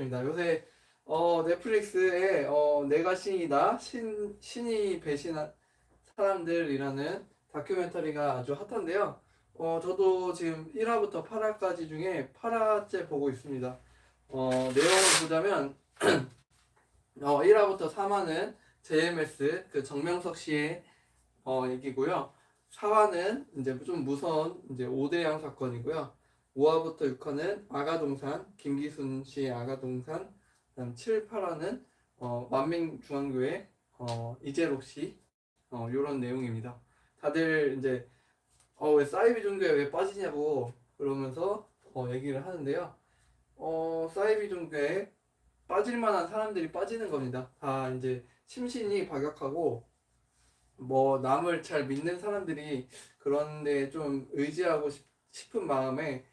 좋습니다. 요새 어, 넷플릭스에 어, 내가 신이다 신 신이 배신한 사람들이라는 다큐멘터리가 아주 핫한데요. 어, 저도 지금 1화부터 8화까지 중에 8화째 보고 있습니다. 어, 내용을 보자면 어, 1화부터 3화는 JMS 그 정명석 씨의 어, 얘기고요. 4화는 이제 좀 무서운 이제 오대양 사건이고요. 5화부터 6화는 아가동산 김기순 씨의 아가동산 그다음 7, 8화는 어, 만민중앙교회 어, 이재록 씨 어, 이런 내용입니다. 다들 이제 어, 왜 사이비 종교에 왜 빠지냐고 그러면서 어, 얘기를 하는데요. 어, 사이비 종교에 빠질 만한 사람들이 빠지는 겁니다. 다 이제 심신이 박약하고 뭐 남을 잘 믿는 사람들이 그런데 좀 의지하고 싶, 싶은 마음에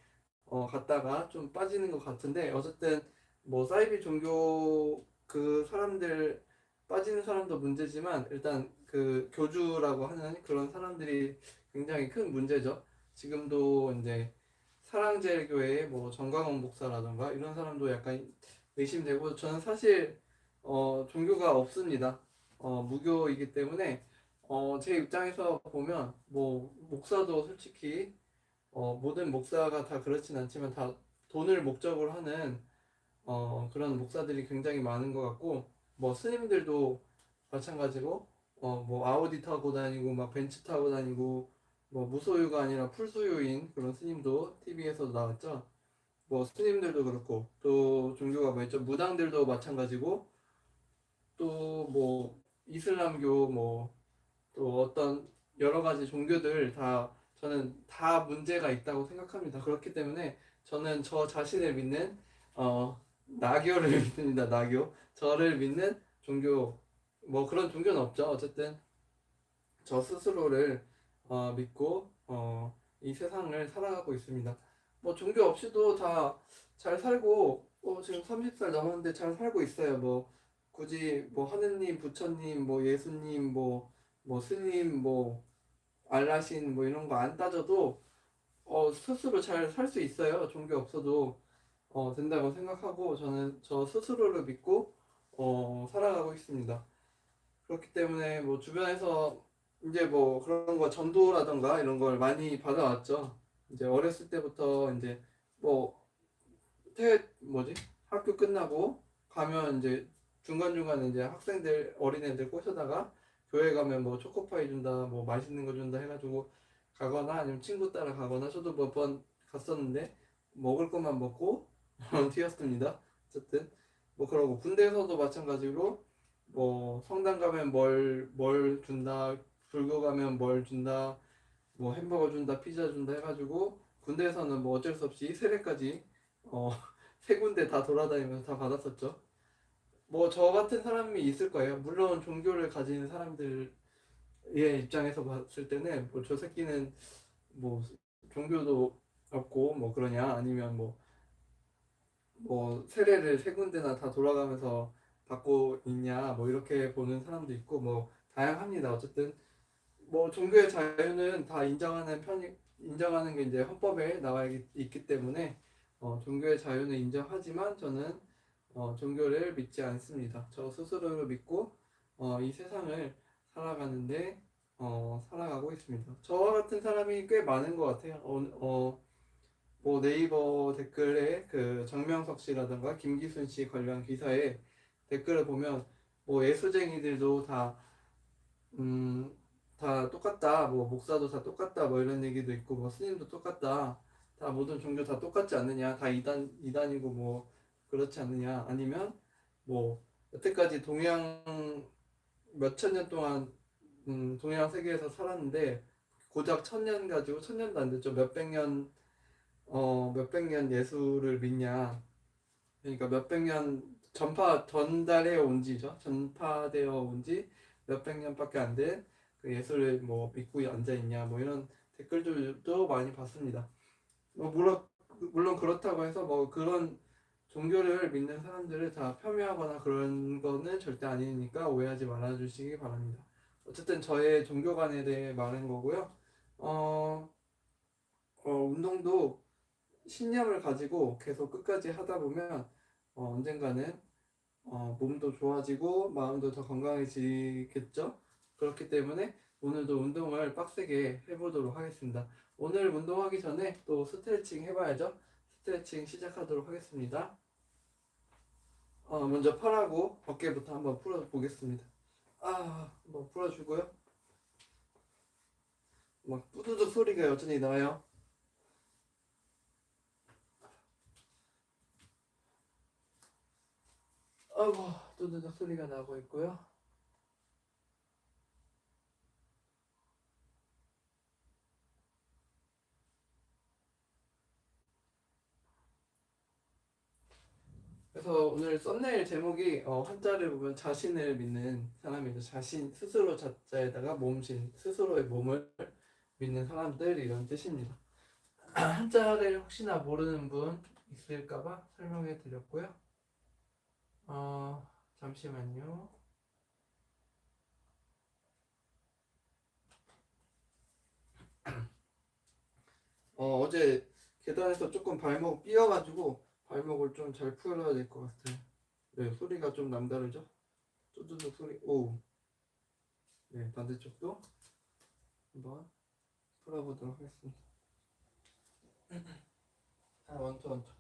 어, 갔다가 좀 빠지는 것 같은데 어쨌든 뭐 사이비 종교 그 사람들 빠지는 사람도 문제지만 일단 그 교주라고 하는 그런 사람들이 굉장히 큰 문제죠. 지금도 이제 사랑제일교회 뭐 정광훈 목사라던가 이런 사람도 약간 의심되고 저는 사실 어, 종교가 없습니다. 어, 무교이기 때문에 어, 제 입장에서 보면 뭐 목사도 솔직히 어, 모든 목사가 다 그렇진 않지만 다 돈을 목적으로 하는 어, 그런 목사들이 굉장히 많은 것 같고 뭐 스님들도 마찬가지로 어, 뭐 아우디 타고 다니고 막 벤츠 타고 다니고 뭐 무소유가 아니라 풀소유인 그런 스님도 TV에서도 나왔죠. 뭐 스님들도 그렇고 또 종교가 뭐 있죠. 무당들도 마찬가지고 또 뭐 이슬람교 뭐 또 어떤 여러 가지 종교들 다 저는 다 문제가 있다고 생각합니다. 그렇기 때문에 저는 저 자신을 믿는 어 나교를 믿습니다. 나교 저를 믿는 종교 뭐 그런 종교는 없죠. 어쨌든 저 스스로를 어, 믿고 어, 이 세상을 살아가고 있습니다. 뭐 종교 없이도 다 잘 살고 어, 지금 30살 넘었는데 잘 살고 있어요. 뭐 굳이 뭐 하느님, 부처님, 뭐 예수님, 뭐뭐 스님, 뭐 알라신 뭐 이런 거 안 따져도 어, 스스로 잘 살 수 있어요. 종교 없어도 어, 된다고 생각하고 저는 저 스스로를 믿고 어, 살아가고 있습니다. 그렇기 때문에 뭐 주변에서 이제 뭐 그런 거 전도라던가 이런 걸 많이 받아왔죠. 이제 어렸을 때부터 이제 뭐 태, 뭐지? 학교 끝나고 가면 이제 중간중간 이제 학생들 어린애들 꼬셔다가 교회 가면 뭐 초코파이 준다 뭐 맛있는 거 준다 해가지고 가거나 아니면 친구 따라 가거나 저도 몇 번 갔었는데 먹을 것만 먹고 튀었습니다. 어쨌든 뭐 그러고 군대에서도 마찬가지로 뭐 성당 가면 뭘 뭘 준다 불교 가면 뭘 준다 뭐 햄버거 준다 피자 준다 해가지고 군대에서는 뭐 어쩔 수 없이 세례까지 어 세 군데 다 돌아다니면서 다 받았었죠. 뭐 저 같은 사람이 있을 거예요. 물론 종교를 가진 사람들의 입장에서 봤을 때는 뭐 저 새끼는 뭐 종교도 없고 뭐 그러냐 아니면 뭐 뭐 세례를 세 군데나 다 돌아가면서 받고 있냐 뭐 이렇게 보는 사람도 있고 뭐 다양합니다. 어쨌든 뭐 종교의 자유는 다 인정하는 편이 인정하는 게 이제 헌법에 나와 있- 있기 때문에 어, 종교의 자유는 인정하지만 저는 어, 종교를 믿지 않습니다. 저 스스로를 믿고 어, 이 세상을 살아가는데 어, 살아가고 있습니다. 저와 같은 사람이 꽤 많은 것 같아요. 어, 어, 뭐 네이버 댓글에 그 정명석 씨라든가 김기순 씨 관련 기사에 댓글을 보면 뭐 예수쟁이들도 다 음, 다 똑같다. 뭐 목사도 다 똑같다. 뭐 이런 얘기도 있고 뭐 스님도 똑같다. 다 모든 종교 다 똑같지 않느냐? 다 이단 이단이고 뭐 그렇지 않느냐? 아니면 뭐 여태까지 동양 몇천 년 동안 음, 동양 세계에서 살았는데 고작 천년 가지고 천 년도 안 됐죠. 몇백 년 어, 몇백 년 예수를 믿냐? 그러니까 몇백 년 전파 전달해 온 지죠. 전파되어 온지 몇백 년밖에 안 된 그 예수를 뭐 믿고 앉아 있냐? 뭐 이런 댓글들도 많이 봤습니다. 뭐 물론 물론 그렇다고 해서 뭐 그런 종교를 믿는 사람들을 다 폄훼하거나 그런 거는 절대 아니니까 오해하지 말아 주시기 바랍니다. 어쨌든 저의 종교관에 대해 말한 거고요. 어, 어 운동도 신념을 가지고 계속 끝까지 하다 보면 어, 언젠가는 어, 몸도 좋아지고 마음도 더 건강해지겠죠. 그렇기 때문에 오늘도 운동을 빡세게 해보도록 하겠습니다. 오늘 운동하기 전에 또 스트레칭 해봐야죠. 스트레칭 시작하도록 하겠습니다. 어, 먼저 팔하고 어깨부터 한번 풀어보겠습니다. 아, 한번 풀어주고요. 막 뿌두둑 소리가 여전히 나요. 아이고, 두두둑 소리가 나고 있고요. 그래서 오늘 썸네일 제목이 어, 한자를 보면 자신을 믿는 사람이죠. 자신 스스로 자자에다가 몸신 스스로의 몸을 믿는 사람들 이런 뜻입니다. 한자를 혹시나 모르는 분 있을까봐 설명해 드렸고요. 어, 잠시만요. 어, 어제 계단에서 조금 발목 삐어가지고 발목을 좀 잘 풀어야 될 것 같아요. 네, 소리가 좀 남다르죠? 쪼쪼쪼 소리, 오. 네, 반대쪽도 한번 풀어보도록 하겠습니다. 아, 원투, 원투.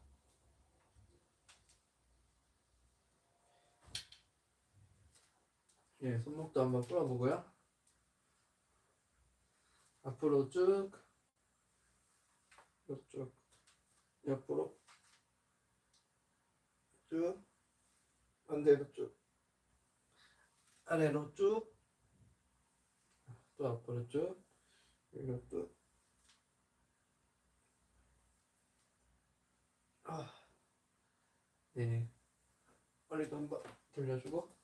예, 손목도 한번 풀어보고요. 앞으로 쭉, 이쪽, 옆으로 쭉, 반대로 쭉, 아래로 쭉, 또 앞으로 쭉, 또, 아, 네, 머리도 한번 돌려주고,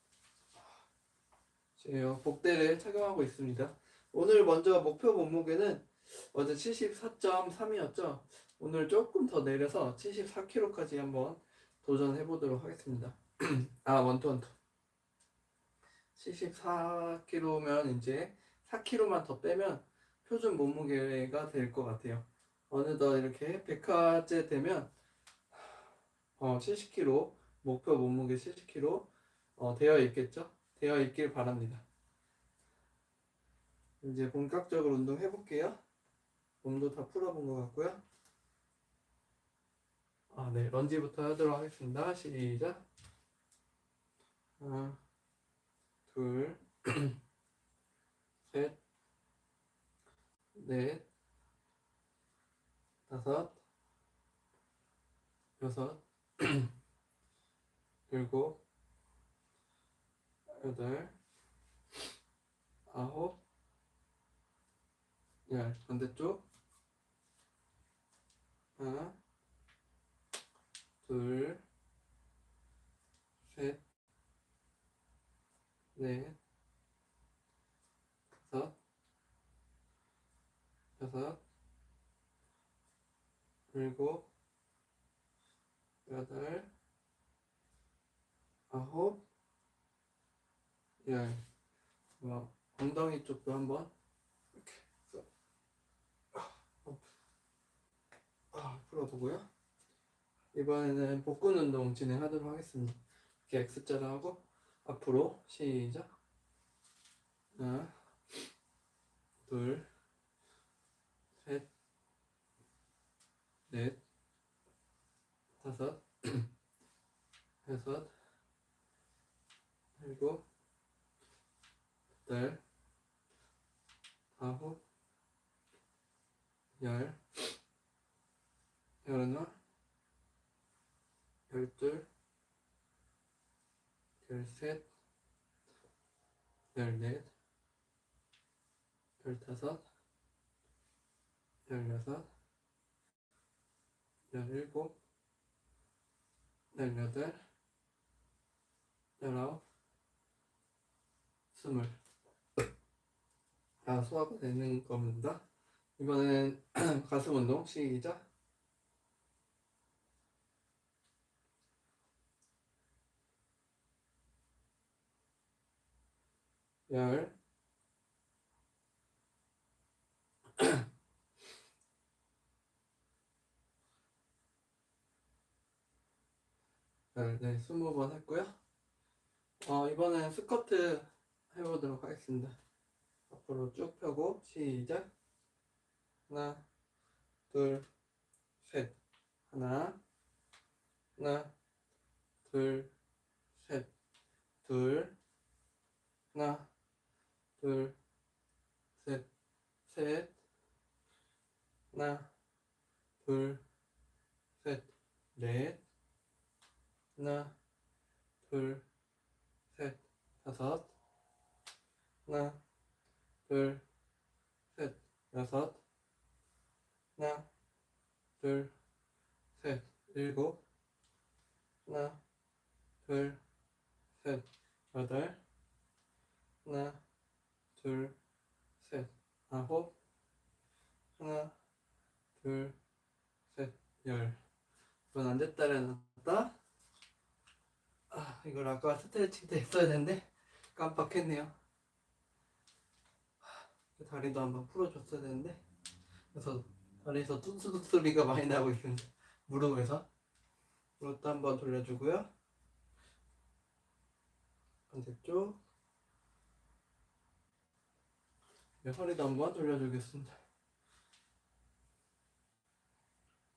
지금 복대를 착용하고 있습니다. 오늘 먼저 목표 몸무게는 어제 74.3이었죠. 오늘 조금 더 내려서 74kg까지 한번 도전해 보도록 하겠습니다. 아, 원투 원투. 74kg면 이제 4kg만 더 빼면 표준 몸무게가 될 것 같아요. 어느덧 이렇게 100화째 되면 어, 70kg 목표 몸무게 70kg 어, 되어 있겠죠? 되어 있길 바랍니다. 이제 본격적으로 운동 해 볼게요. 몸도 다 풀어본 것 같고요. 아, 네. 런지부터 하도록 하겠습니다. 시작. 하나, 둘, 셋, 넷, 다섯, 여섯, 일곱, 여덟, 아홉, 열. 반대쪽. 하나, 둘, 셋, 넷, 다섯, 여섯, 일곱, 여덟, 아홉, 열. 뭐 엉덩이 쪽도 한번 이렇게 아, 풀어보고요. 이번에는 복근 운동 진행하도록 하겠습니다. 이렇게 X자를 하고 앞으로 시작. 하나, 둘, 셋, 넷, 다섯, 여섯, 일곱, 여덟, 아홉, 열, 열하나, 열둘, 열셋, 열넷, 열다섯, 열여섯, 열일곱, 열여덟, 열아홉, 스물. 다 소화가 되는 겁니다. 이번엔 가슴 운동 시작. 열, 네, 네, 20번 했고요. 어, 이번엔 스쿼트 해보도록 하겠습니다. 앞으로 쭉 펴고 시작. 하나, 둘, 셋. 하나, 하나, 둘, 셋. 둘, 하나, 둘, 셋. 셋. 하나, 둘, 셋. 넷. 하나, 둘, 셋, 다섯. 하나, 둘, 셋, 여섯. 하나, 둘, 셋, 일곱. 하나, 둘, 셋, 여덟. 하나, 둘, 셋, 아홉. 하나, 둘, 셋, 열. 이건 안 됐다래 놨다. 아, 이걸 아까 스트레칭 때 했어야 되는데 깜빡했네요. 하, 다리도 한번 풀어줬어야 되는데 그래서 다리에서 뚜뚜뚜 소리가 많이 나고 있습니다. 무릎에서 무릎도 한번 돌려주고요. 반대쪽 네, 허리도 한번 돌려주겠습니다.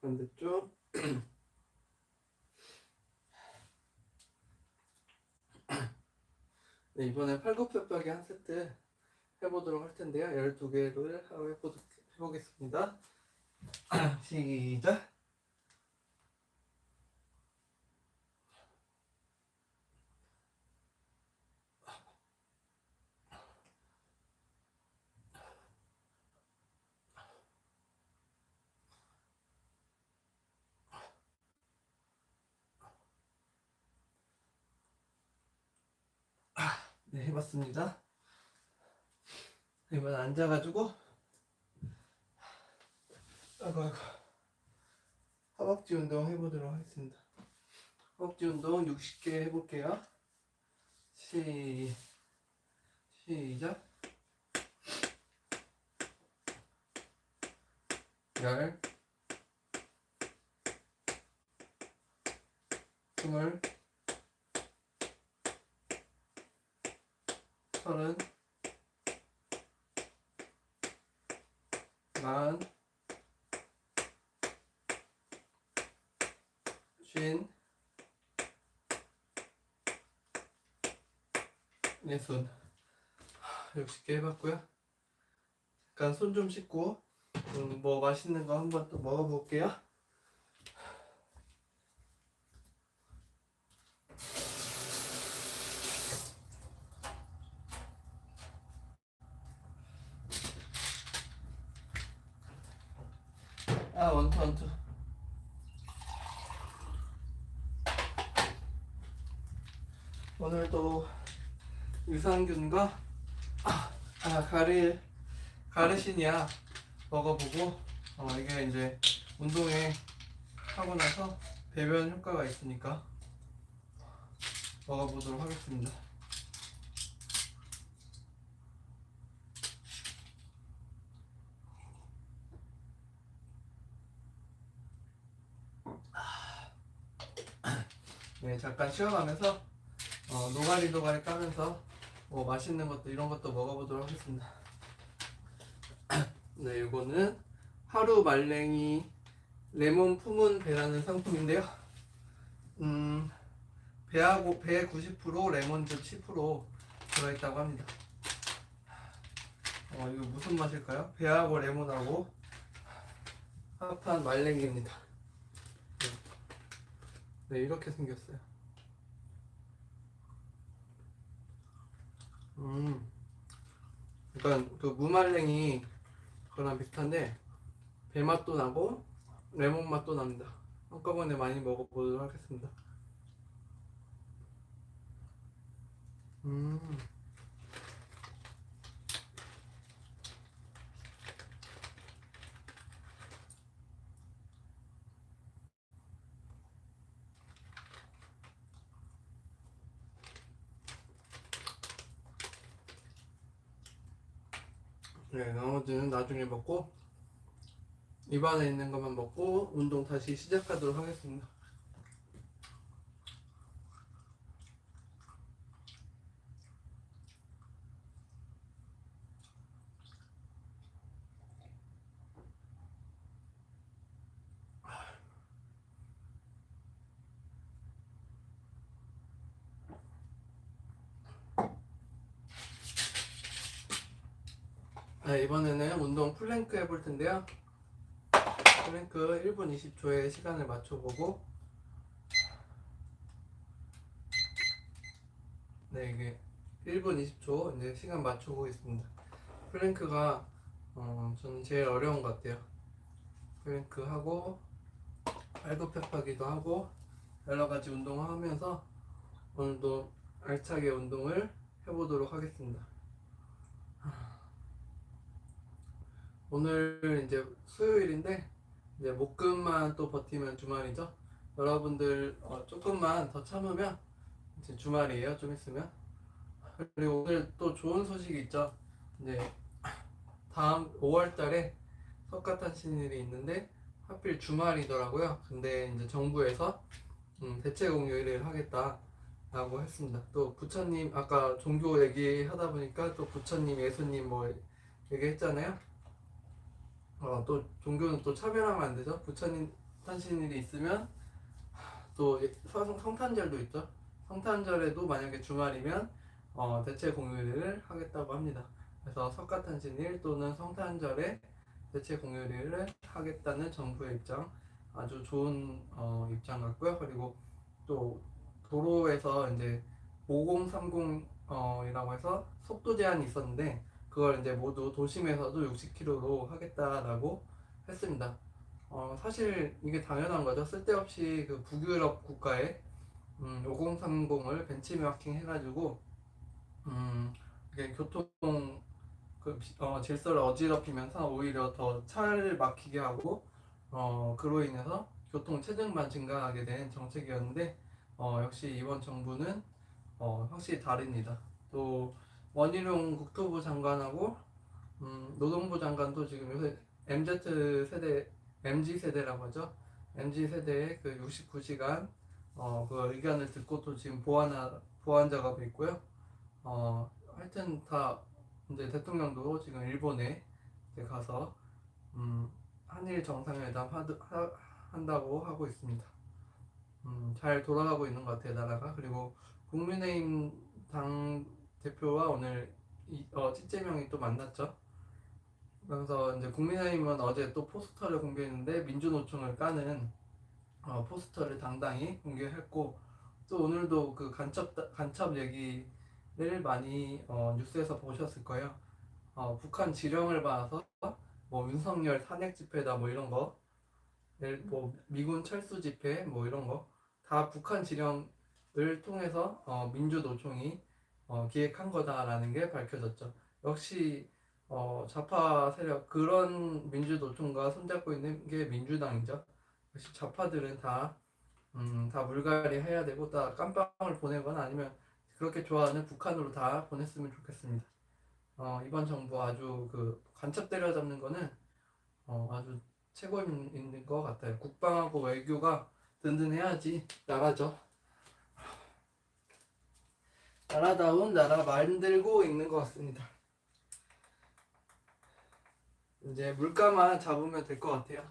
반대쪽 네, 이번에 팔굽혀펴기 한 세트 해보도록 할 텐데요. 12개를 하고 해보, 해보겠습니다. 시작! 네, 해봤습니다. 이번 앉아가지고 아이고 아이고 허벅지 운동 해보도록 하겠습니다. 허벅지 운동 60개 해볼게요. 시, 시작. 10 20 서른 마흔 쉰 네손. 60개 해봤고요. 잠깐 손 좀 씻고 음, 뭐 맛있는 거 한번 또 먹어볼게요 아 원투 원투 오늘도 유산균과 아, 아 가리 가르시니아 먹어보고 어, 이게 이제 운동에 하고 나서 배변 효과가 있으니까 먹어보도록 하겠습니다. 네, 잠깐 쉬어가면서 어, 노가리 노가리 까면서 뭐 맛있는 것도 이런 것도 먹어보도록 하겠습니다. 네, 이거는 하루 말랭이 레몬 품은 배라는 상품인데요. 음, 배하고 배 90% 레몬즙 10% 들어있다고 합니다. 어, 이거 무슨 맛일까요? 배하고 레몬하고 합한 말랭이입니다. 네, 이렇게 생겼어요. 음, 약간 그 무말랭이 그거랑 비슷한데 배 맛도 나고 레몬 맛도 납니다. 한꺼번에 많이 먹어보도록 하겠습니다. 음, 네, 나머지는 나중에 먹고 입안에 있는 것만 먹고 운동 다시 시작하도록 하겠습니다. 네, 이번에는 운동 플랭크 해볼 텐데요. 플랭크 1분 20초의 시간을 맞춰보고 네, 이게 1분 20초 이제 시간 맞추고 있습니다. 플랭크가 어, 저는 제일 어려운 것 같아요. 플랭크 하고 발굽혀파기도 하고 여러 가지 운동을 하면서 오늘도 알차게 운동을 해보도록 하겠습니다. 오늘 이제 수요일인데 이제 목금만 또 버티면 주말이죠. 여러분들 어, 조금만 더 참으면 이제 주말이에요. 좀 있으면. 그리고 오늘 또 좋은 소식이 있죠. 이제 다음 5월달에 석가탄 신일이 있는데 하필 주말이더라고요. 근데 이제 정부에서 음, 대체 공휴일을 하겠다라고 했습니다. 또 부처님 아까 종교 얘기하다 보니까 또 부처님, 예수님 뭐 얘기했잖아요. 어, 또 종교는 또 차별하면 안 되죠. 부처님 탄신일이 있으면 또 성, 성탄절도 있죠. 성탄절에도 만약에 주말이면 어, 대체 공휴일을 하겠다고 합니다. 그래서 석가탄신일 또는 성탄절에 대체 공휴일을 하겠다는 정부의 입장 아주 좋은 어, 입장 같고요. 그리고 또 도로에서 이제 5030이라고 해서 속도 제한이 있었는데 그걸 이제 모두 도심에서도 60km로 하겠다라고 했습니다. 어, 사실 이게 당연한 거죠. 쓸데없이 그 북유럽 국가에 음, 5030을 벤치마킹 해가지고 음, 이게 교통 그, 어, 질서를 어지럽히면서 오히려 더 차를 막히게 하고 어, 그로 인해서 교통 체증만 증가하게 된 정책이었는데 어, 역시 이번 정부는 어, 확실히 다릅니다. 또 원희룡 국토부 장관하고 음, 노동부 장관도 지금 요새 MZ 세대 MZ 세대라고 하죠. MZ 세대의 그 69시간 어, 그 의견을 듣고 또 지금 보완하, 보완 작업을 있고요. 어, 하여튼 다 이제 대통령도 지금 일본에 이제 가서 음, 한일 정상회담 하드, 하, 한다고 하고 있습니다. 음, 잘 돌아가고 있는 것 같아요 나라가 그리고 국민의힘 당 대표와 오늘 이, 어, 찌재명이 또 만났죠. 그래서 이제 국민의힘은 어제 또 포스터를 공개했는데 민주노총을 까는 어, 포스터를 당당히 공개했고 또 오늘도 그 간첩 간첩 얘기를 많이 어, 뉴스에서 보셨을 거예요. 어, 북한 지령을 받아서 뭐 윤석열 탄핵 집회다 뭐 이런 거, 뭐 미군 철수 집회 뭐 이런 거 다 북한 지령을 통해서 어, 민주노총이 어, 기획한 거다라는 게 밝혀졌죠. 역시 어, 좌파 세력 그런 민주노총과 손잡고 있는 게 민주당이죠. 역시 좌파들은 다, 음, 다 물갈이 해야 되고 다 깜빵을 보내거나 아니면 그렇게 좋아하는 북한으로 다 보냈으면 좋겠습니다. 어, 이번 정부 아주 그 간첩 때려잡는 거는 어, 아주 최고인 것 같아요. 국방하고 외교가 든든해야지 나라죠. 나라다운 나라 만들고 있는 것 같습니다. 이제 물가만 잡으면 될 것 같아요.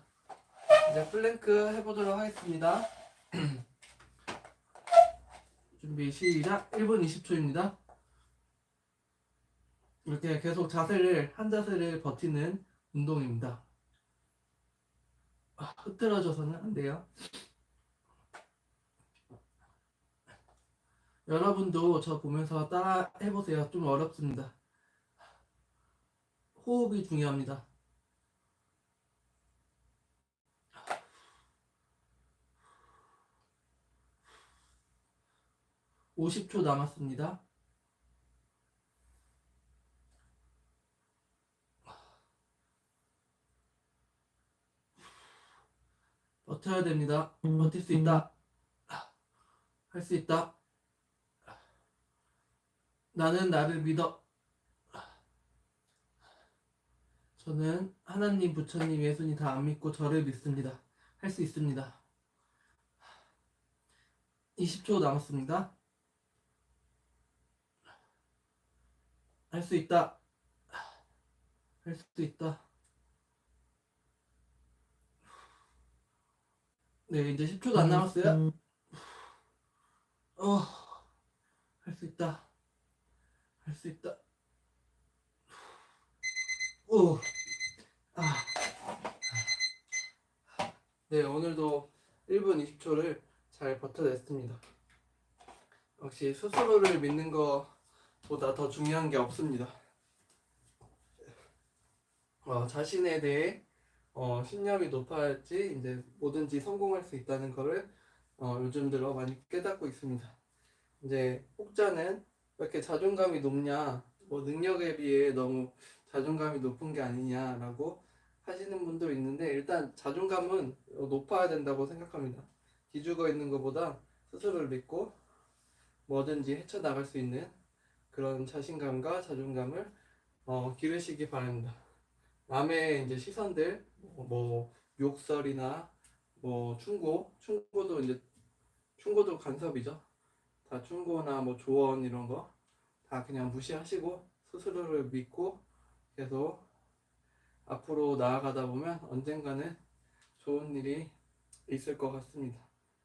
이제 플랭크 해보도록 하겠습니다. 준비 시작. 1분 20초입니다. 이렇게 계속 자세를 한 자세를 버티는 운동입니다. 아, 흐트러져서는 안 돼요. 여러분도 저 보면서 따라 해보세요. 좀 어렵습니다. 호흡이 중요합니다. 50초 남았습니다. 버텨야 됩니다. 버틸 수 있다. 할 수 있다. 나는 나를 믿어. 저는 하나님, 부처님, 예수님 다 안 믿고 저를 믿습니다. 할 수 있습니다. 20초 남았습니다. 할 수 있다. 할 수 있다. 네, 이제 10초도 안 남았어요. 어, 할 수 있다. 할 수 있다. 오, 오. 아. 네, 오늘도 1분 20초를 잘 버텨냈습니다. 역시 스스로를 믿는 것보다 더 중요한 게 없습니다. 어, 자신에 대해 어, 신념이 높아야지 이제 뭐든지 성공할 수 있다는 거를 어, 요즘 들어 많이 깨닫고 있습니다. 이제 혹자는 왜 이렇게 자존감이 높냐, 뭐 능력에 비해 너무 자존감이 높은 게 아니냐라고 하시는 분도 있는데 일단 자존감은 높아야 된다고 생각합니다. 기죽어 있는 것보다 스스로를 믿고 뭐든지 헤쳐나갈 수 있는 그런 자신감과 자존감을 어, 기르시기 바랍니다. 남의 이제 시선들, 뭐, 뭐 욕설이나 뭐 충고, 충고도 이제 충고도 간섭이죠. 다 충고나 뭐 조언 이런 거 다 그냥 무시하시고 스스로를 믿고 계속 앞으로 나아가다 보면 언젠가는 좋은 일이 있을 것 같습니다.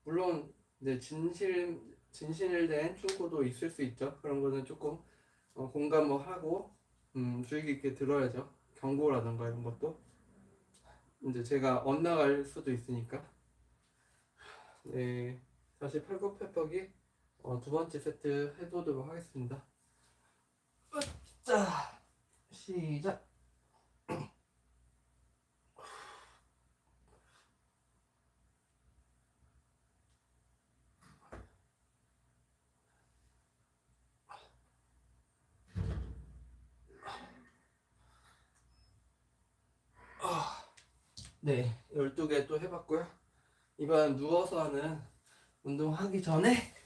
물론 이제 진실 진실을 된 충고도 있을 수 있죠. 그런 거는 조금 어, 공감을 하고 음, 주의 깊게 들어야죠. 경고라든가 이런 것도 이제 제가 엇나갈 수도 있으니까. 네, 다시 팔굽혀펴기 어, 두 번째 세트 해보도록 하겠습니다. 자, 시작. 네, 12개 또 해봤고요. 이번 누워서 하는 운동하기 전에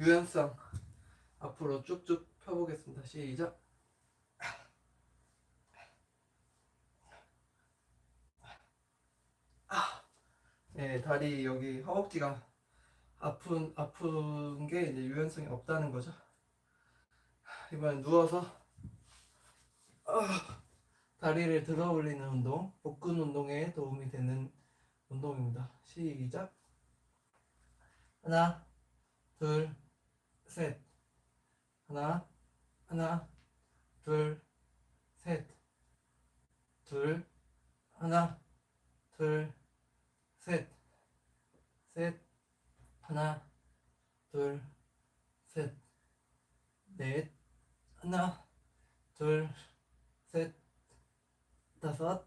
유연성 앞으로 쭉쭉 펴보겠습니다. 시작. 아, 네, 다리 여기 허벅지가 아픈 아픈 게 이제 유연성이 없다는 거죠. 이번 누워서 아, 다리를 들어 올리는 운동, 복근 운동에 도움이 되는 운동입니다. 시작. 하나, 둘, 셋. 하나, 하나, 둘, 셋. 둘, 하나, 둘, 셋. 셋. 하나, 둘, 셋. 넷. 하나, 둘, 셋. 다섯,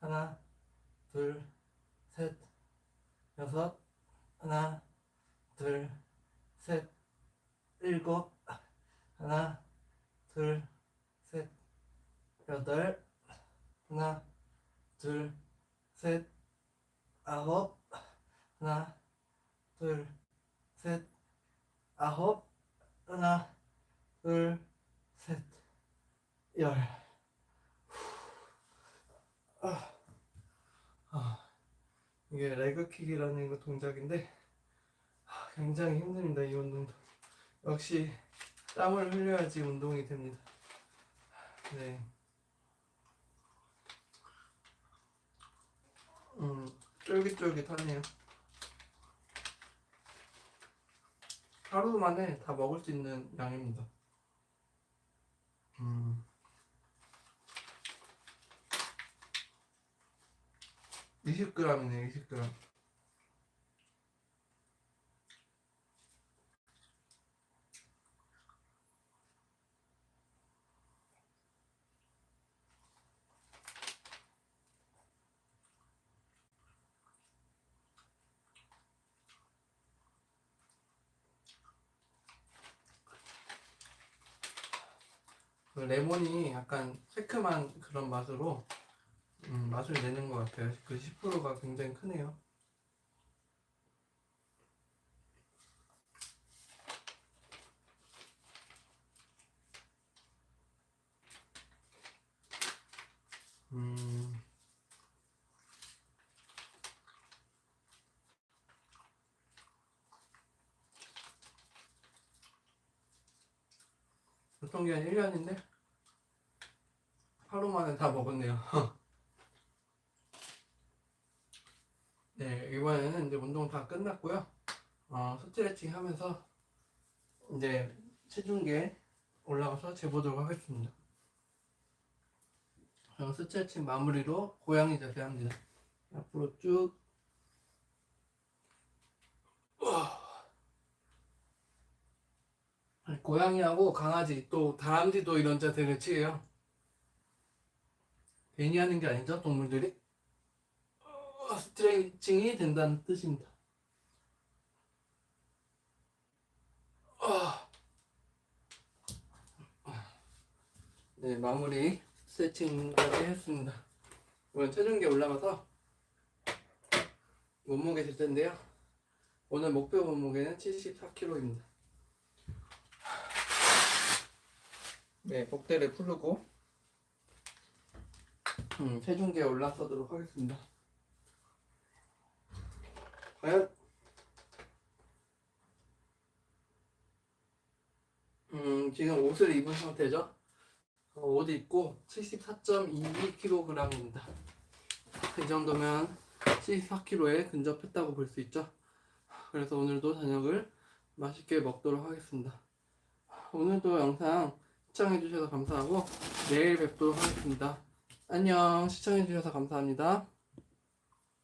하나, 둘, 셋, 여섯, 하나, 둘, 셋, 일곱, 하나, 둘, 셋, 여덟, 하나, 둘, 셋, 아홉, 하나, 둘, 셋, 아홉, 하나, 둘, 셋, 열. 아, 아, 이게 레그킥이라는 거 동작인데 아, 굉장히 힘듭니다 이 운동도 역시 땀을 흘려야지 운동이 됩니다. 네. 음, 쫄깃쫄깃하네요. 하루 만에 다 먹을 수 있는 양입니다. 음. 20g이네 20g 그 레몬이 약간 새큼한 그런 맛으로 음, 맛을 내는 것 같아요. 그 10%가 굉장히 크네요. 보통기한 1년인데 하루 만에 다 먹었네요. 네, 이번에는 이제 운동 다 끝났고요. 어, 스트레칭 하면서 이제 체중계 올라가서 재보도록 하겠습니다. 어, 스트레칭 마무리로 고양이 자세 합니다. 앞으로 쭉. 아니, 고양이하고 강아지 또 다람쥐도 이런 자세를 취해요. 괜히 하는 게 아니죠, 동물들이. 어, 스트레칭이 된다는 뜻입니다. 아. 네, 마무리 스트레칭까지 했습니다. 오늘 체중계 올라가서 몸무게 될 텐데요. 오늘 목표 몸무게는 74kg입니다. 네, 복대를 풀고 음, 체중계에 올라서도록 하겠습니다. 과연 음, 지금 옷을 입은 상태죠. 어, 옷 입고 74.22kg입니다. 이 정도면 74kg에 근접했다고 볼 수 있죠. 그래서 오늘도 저녁을 맛있게 먹도록 하겠습니다. 오늘도 영상 시청해주셔서 감사하고 내일 뵙도록 하겠습니다. 안녕. 시청해주셔서 감사합니다.